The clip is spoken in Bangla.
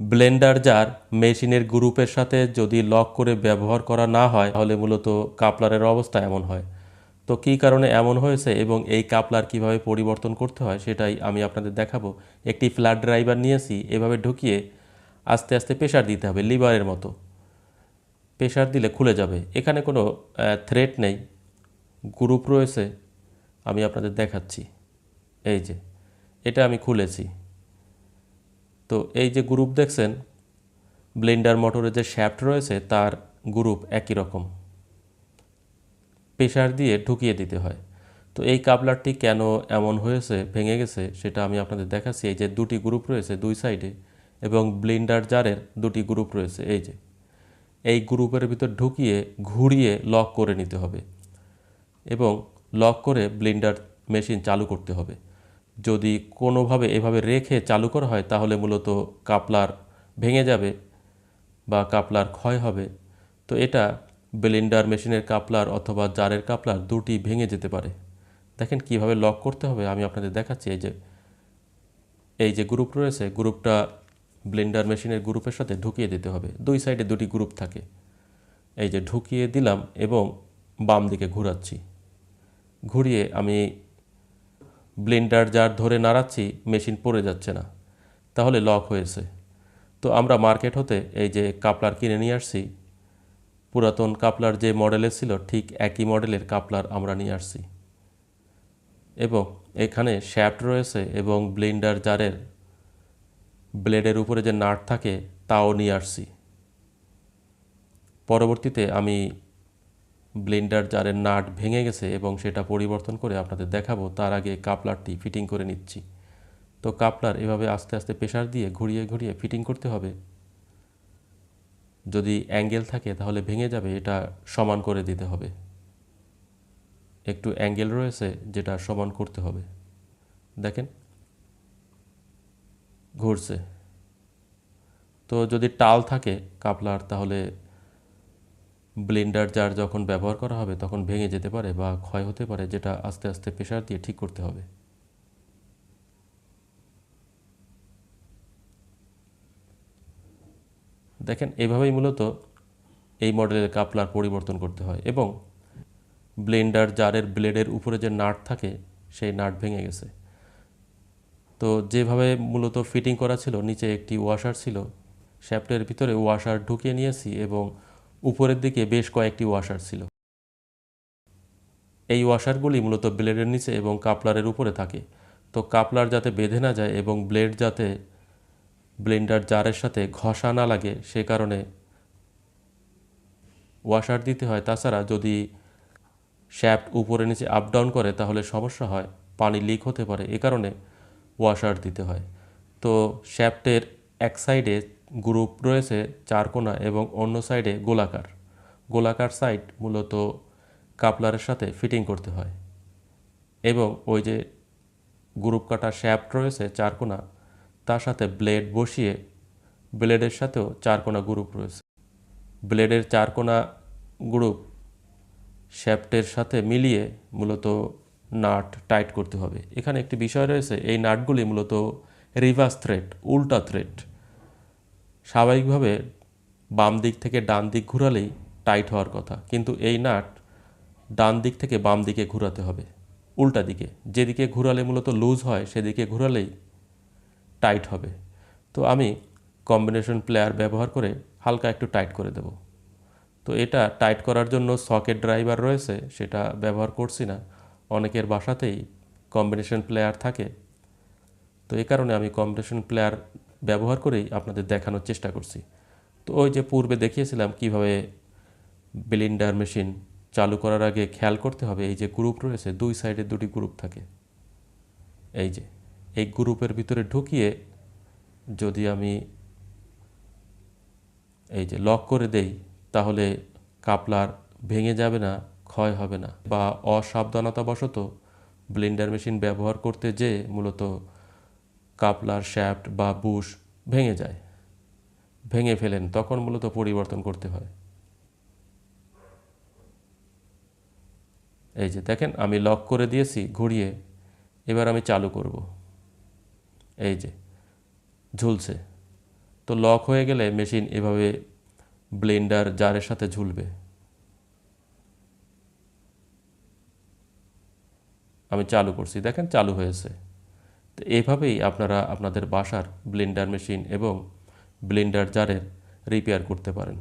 ব্লেন্ডার জার মেশিনের গ্রুপের সাথে যদি লক করে ব্যবহার করা না হয়, তাহলে মূলত কাপলারের অবস্থা এমন হয়। তো কী কারণে এমন হয়েছে এবং এই কাপলার কীভাবে পরিবর্তন করতে হয়, সেটাই আমি আপনাদের দেখাবো। একটি ফ্ল্যাট ড্রাইভার নিয়েছি, এভাবে ঢুকিয়ে আস্তে আস্তে প্রেশার দিতে হবে, লিভারের মতো। প্রেশার দিলে খুলে যাবে। এখানে কোনো থ্রেট নেই। গ্রুপ রয়েছে, আমি আপনাদের দেখাচ্ছি। এই যে, এটা আমি খুলেছি। তো এই যে গ্রুপ দেখছেন ব্লেন্ডার মোটরের যে শ্যাফট রয়েছে, তার গ্রুপ একই রকম। প্রেশার দিয়ে ঢুকিয়ে দিতে হয়। তো এই কাপলারটি কেন এমন হয়েছে, ভেঙে গেছে, সেটা আমি আপনাদের দেখাচ্ছি। এই যে দুটি গ্রুপ রয়েছে দুই সাইডে এবং ব্লেন্ডার জারের দুটি গ্রুপ রয়েছে, এই যে। এই গ্রুপের ভিতর ঢুকিয়ে, ঘুরিয়ে লক করে নিতে হবে। এবং লক করে ব্লেন্ডার মেশিন চালু করতে হবে। যদি কোনোভাবে এভাবে রেখে চালু করা হয়, তাহলে মূলত কাপলার ভেঙে যাবে বা কাপলার ক্ষয় হবে। তো এটা ব্লেন্ডার মেশিনের কাপলার অথবা জারের কাপলার দুটি ভেঙে যেতে পারে। দেখেন কীভাবে লক করতে হবে, আমি আপনাদের দেখাচ্ছি। এই যে এই যে গ্রুপ রয়েছে, গ্রুপটা ব্লেন্ডার মেশিনের গ্রুপের সাথে ঢুকিয়ে দিতে হবে। দুই সাইডে দুটি গ্রুপ থাকে। এই যে ঢুকিয়ে দিলাম এবং বাম দিকে ঘোরাচ্ছি। ঘুরিয়ে আমি ব্লেন্ডার যার ধরে নাড়াচ্ছি, মেশিন পড়ে যাচ্ছে না। তাহলে লক হয়েছে। তো আমরা মার্কেট হতে এই যে কাপলার কিনে নিয়ে আসছি, পুরাতন কাপলার যে মডেলের ছিল, ঠিক একই মডেলের কাপলার আমরা নিয়ে আসছি। এবং এখানে শ্যাফট রয়েছে এবং ব্লেন্ডার জারের ব্লেডের উপরে যে নাট থাকে, তাও নিয়ে আসছি। পরবর্তীতে আমি ব্লেন্ডার জারের নাট ভেঙে গেছে এবং সেটা পরিবর্তন করে আপনাদের দেখাবো। তার আগে কাপলারটি ফিটিং করে নিচ্ছি। তো কাপলার এভাবে আস্তে আস্তে প্রেশার দিয়ে ঘুরিয়ে ঘুরিয়ে ফিটিং করতে হবে। যদি অ্যাঙ্গেল থাকে তাহলে ভেঙে যাবে, এটা সমান করে দিতে হবে। একটু অ্যাঙ্গেল রয়েছে যেটা সমান করতে হবে। দেখেন, ঘুরছে। তো যদি টাল থাকে কাপলার তাহলে ব্লেন্ডার জার যখন ব্যবহার করা হবে, তখন ভেঙে যেতে পারে বা ক্ষয় হতে পারে, যেটা আস্তে আস্তে প্রেশার দিয়ে ঠিক করতে হবে। দেখেন, এভাবেই মূলত এই মডেলের কাপলার পরিবর্তন করতে হয় এবং ব্লেন্ডার জারের ব্লেডের উপরে যে নাট থাকে, সেই নাট ভেঙে গেছে। তো যেভাবে মূলত ফিটিং করা ছিল, নিচে একটি ওয়াশার ছিল, শ্যাফটের ভিতরে ওয়াশার ঢুকিয়ে নিয়েছি এবং উপরের দিকে বেশ কয়েকটি ওয়াশার ছিল। এই ওয়াশারগুলি মূলত ব্লেডের নিচে এবং কাপলারের উপরে থাকে। তো কাপলার যাতে বেঁধে না যায় এবং ব্লেড যাতে ব্লেন্ডার জারের সাথে ঘষা না লাগে, সে কারণে ওয়াশার দিতে হয়। তাছাড়া যদি শ্যাফট উপরে নিচে আপ ডাউন করে, তাহলে সমস্যা হয়, পানি লিক হতে পারে, এ কারণে ওয়াশার দিতে হয়। তো শ্যাফটের এক সাইডে গ্রুপ রয়েছে চারকোনা এবং অন্য সাইডে গোলাকার। গোলাকার সাইড মূলত কাপলারের সাথে ফিটিং করতে হয়। এবং ওই যে গ্রুপ কাটা শ্যাফট রয়েছে চারকোনা তার সাথে ব্লেড বসিয়ে ব্লেডের সাথেও চারকোনা গ্রুপ রয়েছে। ব্লেডের চারকোনা গ্রুপ শ্যাফটের সাথে মিলিয়ে মূলত নাট টাইট করতে হবে। এখানে একটি বিষয় রয়েছে, এই নাটগুলি মূলত রিভার্স থ্রেড, উল্টা থ্রেড। স্বাভাবিকভাবে বাম দিক থেকে ডান দিক ঘুরালেই টাইট হওয়ার কথা। কিন্তু এই নাট ডান দিক থেকে বাম দিকে ঘুরাতে হবে, উল্টা দিকে। যেদিকে ঘুরালে মূলত লুজ হয়, সেদিকে ঘুরালেই টাইট হবে। তো আমি কম্বিনেশন প্লেয়ার ব্যবহার করে হালকা একটু টাইট করে দেব। তো এটা টাইট করার জন্য সকেট ড্রাইভার রয়েছে, সেটা ব্যবহার করছি না। অনেকের বাসাতেই কম্বিনেশন প্লেয়ার থাকে। তো এ কারণে আমি কম্বিনেশন প্লেয়ার ব্যবহার করেই আপনাদের দেখানোর চেষ্টা করছি। তো ওই যে পূর্বে দেখিয়েছিলাম কীভাবে ব্লেন্ডার মেশিন চালু করার আগে খেয়াল করতে হবে, এই যে গ্রুপ রয়েছে, দুই সাইডে দুটি গ্রুপ থাকে। এই যে, এই গ্রুপের ভিতরে ঢুকিয়ে যদি আমি এই যে লক করে দেই, তাহলে কাপলার ভেঙে যাবে না, ক্ষয় হবে না। বা অসাবধানতাবশত ব্লেন্ডার মেশিন ব্যবহার করতে যেয়ে মূলত কাপলার শ্যাফ্ট বা বুশ ভেঙে যায়। ভেঙে ফেলেন, তখন মূলত পরিবর্তন করতে হয়। এই যে দেখেন, আমি লক করে দিয়েছি, ঘুরিয়ে, এবার আমি চালু করব। এই যে, ঝুলছে। তো লক হয়ে গেলে মেশিন এভাবে ব্লেন্ডার জারের সাথে ঝুলবে। আমি চালু করছি, দেখেন চালু হয়েছে। তো এইভাবেই আপনারা আপনাদের বাসার ব্লিন্ডার মেশিন এবং ব্লিন্ডার জারের রিপেয়ার করতে পারেন।